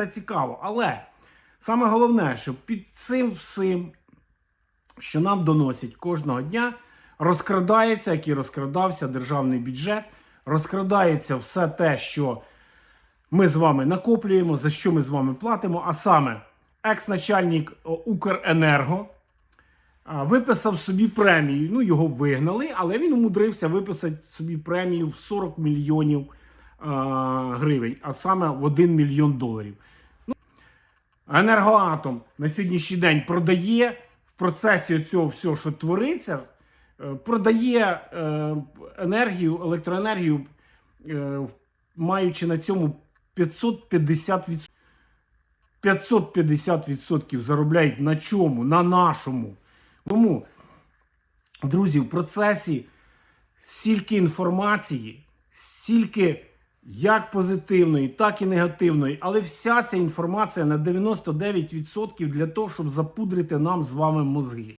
Це цікаво. Але саме головне, що під цим всім, що нам доносять кожного дня, розкрадається, як і розкрадався державний бюджет, розкрадається все те, що ми з вами накоплюємо, за що ми з вами платимо. А саме, екс-начальник Укренерго виписав собі премію. Ну, його вигнали, але він умудрився виписати собі премію в 40 мільйонів гривень, а саме в 1 мільйон доларів. Ну, Енергоатом на сьогоднішній день продає в процесі цього всього, що твориться, е, продає е, енергію, електроенергію, е, маючи на цьому 550 550% заробляють на чому? На нашому. Тому, друзі, в процесі стільки інформації, стільки як позитивної, так і негативної, але вся ця інформація на 99% для того, щоб запудрити нам з вами мозги.